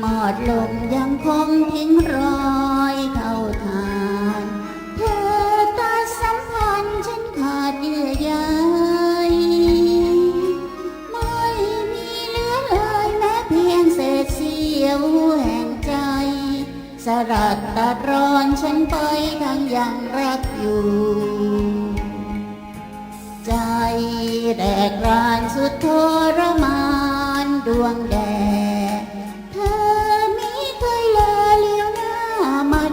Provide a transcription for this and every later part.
หมอดลมยังคงทิ้งรอยเท่าทานเธอตัดสัมพันธ์ฉันขาดเยื่อใยไม่มีเหลือเลยแม้เพียงเศษเสี้ยวแห่งใจ สลัดตัดรอนฉันไปทั้งยังรักอยู่ ใจแรกรานสุดทรมานดวงแดด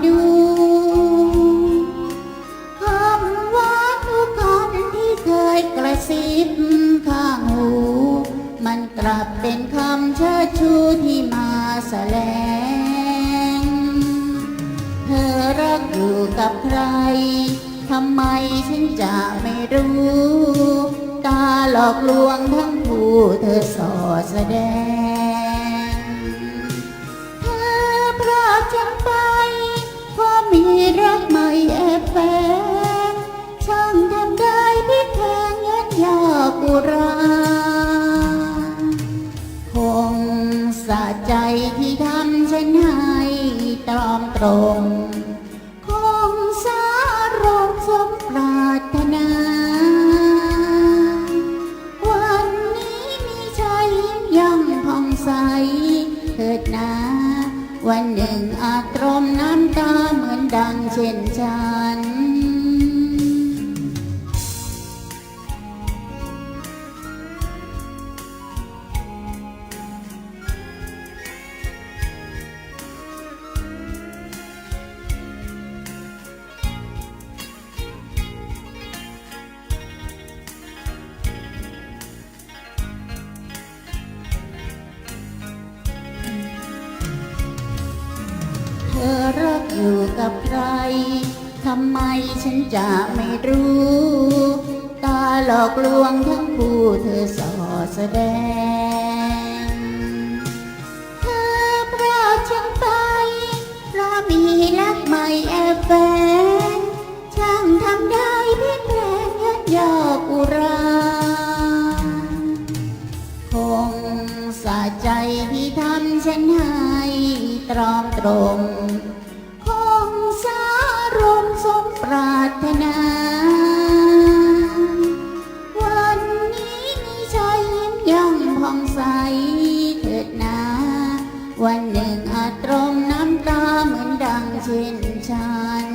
ดูคำว่าทุกคำที่เคยกระซิบข้างหู มันกลับเป็นคำเชิดชูที่มาแสลง เธอรักอยู่กับใคร ทำไมฉันจะไม่รู้ ตาหลอกลวงทั้งผู้เธอสอดแสดง งสะใจที่ทำฉันให้ตรอมตรง คงสารมสมปรารถนา วันนี้มีใจยิ้มย่องผ่องใส เถิดนา วันหนึ่งอาจตร อรักอยู่กับใคร ทำไมฉันจะไม่รู้ ตาหลอกลวงทั้งคู่เธอสอแสดง สะใจที่ทำฉันให้ตรอมตรง คงสารมสมปรารถนา วันนี้มีใจยิ้มย่องผ่องใสเถิดนา วันหนึ่งอาจตรมน้ำตาเหมือนดังเช่น